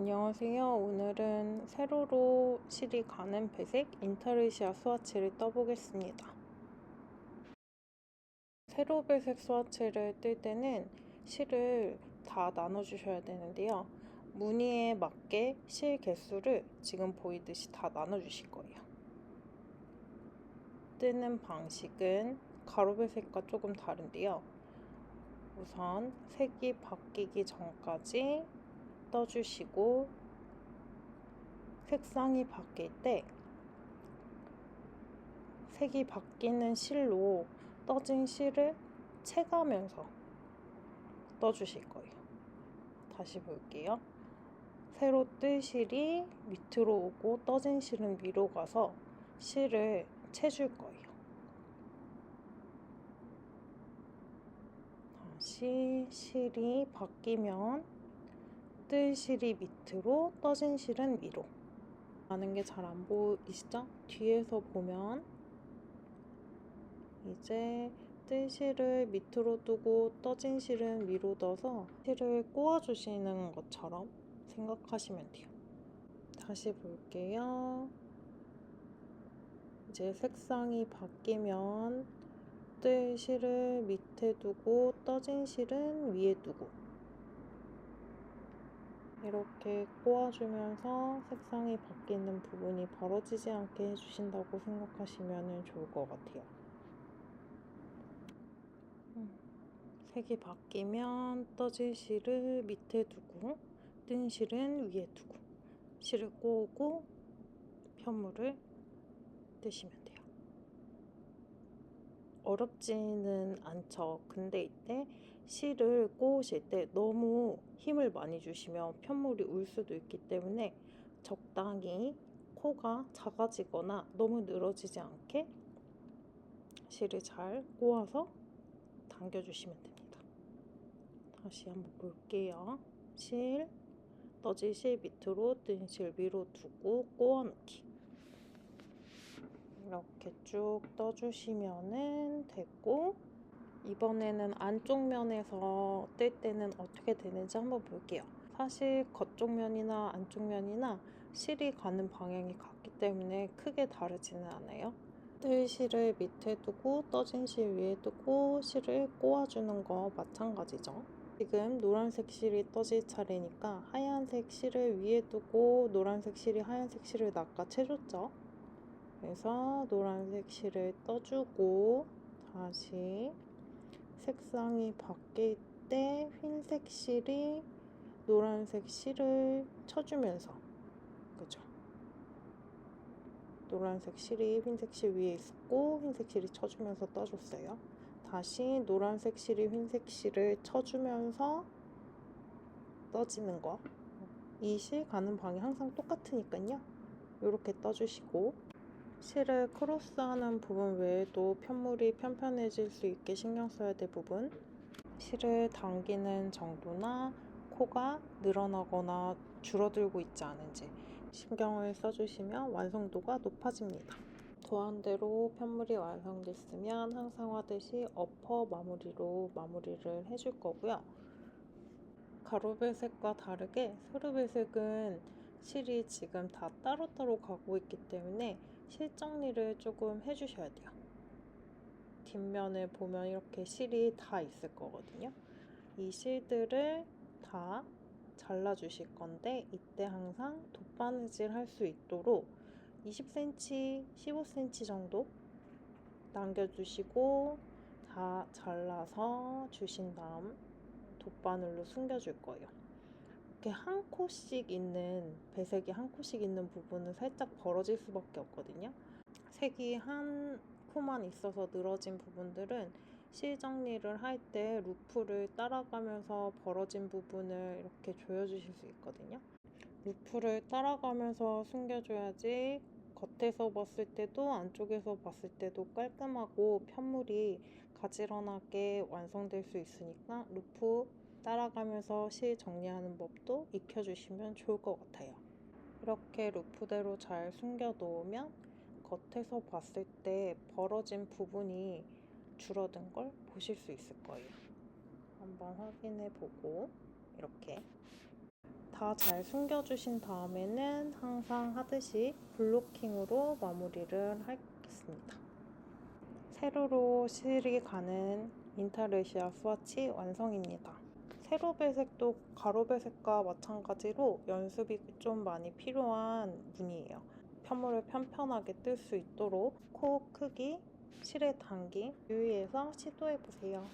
안녕하세요. 오늘은 세로로 실이 가는 배색 인터리시아 스와치를 떠보겠습니다. 세로 배색 스와치를 뜰 때는 실을 다 나눠주셔야 되는데요. 무늬에 맞게 실 개수를 지금 보이듯이 다 나눠주실 거예요. 뜨는 방식은 가로 배색과 조금 다른데요. 우선 색이 바뀌기 전까지 떠주시고 색상이 바뀔 때 색이 바뀌는 실로 떠진 실을 채가면서 떠주실 거예요. 다시 볼게요. 새로 뜰 실이 밑으로 오고 떠진 실은 위로 가서 실을 채줄 거예요. 다시 실이 바뀌면 뜰 실이 밑으로 떠진 실은 위로 가는 게잘 안 보이시죠? 뒤에서 보면 이제 뜰 실을 밑으로 두고 떠진 실은 위로 둬서 실을 꼬아주시는 것처럼 생각하시면 돼요. 다시 볼게요. 이제 색상이 바뀌면 뜰 실을 밑에 두고 떠진 실은 위에 두고 이렇게 꼬아주면서 색상이 바뀌는 부분이 벌어지지 않게 해주신다고 생각하시면 좋을 것 같아요. 음, 색이 바뀌면 떠질 실을 밑에 두고 뜬 실은 위에 두고 실을 꼬고 편물을 뜨시면 돼요. 어렵지는 않죠. 근데 이때 실을 꼬으실 때 너무 힘을 많이 주시면 편물이 울 수도 있기 때문에 적당히 코가 작아지거나 너무 늘어지지 않게 실을 잘 꼬아서 당겨주시면 됩니다. 다시 한번 볼게요. 실, 떠질 실 밑으로 뜬 실 위로 두고 꼬아놓기. 이렇게 쭉 떠주시면 됐고 이번에는 안쪽 면에서 뜰 때는 어떻게 되는지 한번 볼게요. 사실 겉쪽 면이나 안쪽 면이나 실이 가는 방향이 같기 때문에 크게 다르지는 않아요. 뜰 실을 밑에 두고 떠진 실 위에 두고 실을 꼬아주는 거 마찬가지죠. 지금 노란색 실이 떠질 차례니까 하얀색 실을 위에 두고 노란색 실이 하얀색 실을 낚아채줬죠. 그래서 노란색 실을 떠주고 다시 색상이 바뀔 때 흰색 실이 노란색 실을 쳐주면서 그죠? 노란색 실이 흰색 실 위에 있고 흰색 실이 쳐주면서 떠줬어요. 다시 노란색 실이 흰색 실을 쳐주면서 떠지는 거. 이 실 가는 방이 항상 똑같으니까요. 이렇게 떠주시고 실을 크로스하는 부분 외에도 편물이 편편해질 수 있게 신경 써야 될 부분 실을 당기는 정도나 코가 늘어나거나 줄어들고 있지 않은지 신경을 써주시면 완성도가 높아집니다. 도안대로 편물이 완성됐으면 항상 하듯이 어퍼 마무리로 마무리를 해줄 거고요. 가로배색과 다르게 세로배색은 실이 지금 다 따로따로 가고 있기 때문에 실 정리를 조금 해주셔야 돼요. 뒷면을 보면 이렇게 실이 다 있을 거거든요. 이 실들을 다 잘라주실 건데 이때 항상 돗바느질 할 수 있도록 20cm, 15cm 정도 남겨주시고 다 잘라서 주신 다음 돗바늘로 숨겨줄 거예요. 이렇게 한 코씩 있는 배색이 한 코씩 있는 부분은 살짝 벌어질 수밖에 없거든요. 색이 한 코만 있어서 늘어진 부분들은 실 정리를 할 때 루프를 따라가면서 벌어진 부분을 이렇게 조여주실 수 있거든요. 루프를 따라가면서 숨겨줘야지 겉에서 봤을 때도 안쪽에서 봤을 때도 깔끔하고 편물이 가지런하게 완성될 수 있으니까 루프 따라가면서 실 정리하는 법도 익혀주시면 좋을 것 같아요. 이렇게 루프대로 잘 숨겨 놓으면 겉에서 봤을 때 벌어진 부분이 줄어든 걸 보실 수 있을 거예요. 한번 확인해 보고 이렇게 다 잘 숨겨주신 다음에는 항상 하듯이 블로킹으로 마무리를 하겠습니다. 세로로 실이 가는 인타르시아 스와치 완성입니다. 세로 배색도 가로 배색과 마찬가지로 연습이 좀 많이 필요한 무늬예요. 펴물을 편편하게 뜰 수 있도록 코 크기, 실의 단기 유의해서 시도해 보세요.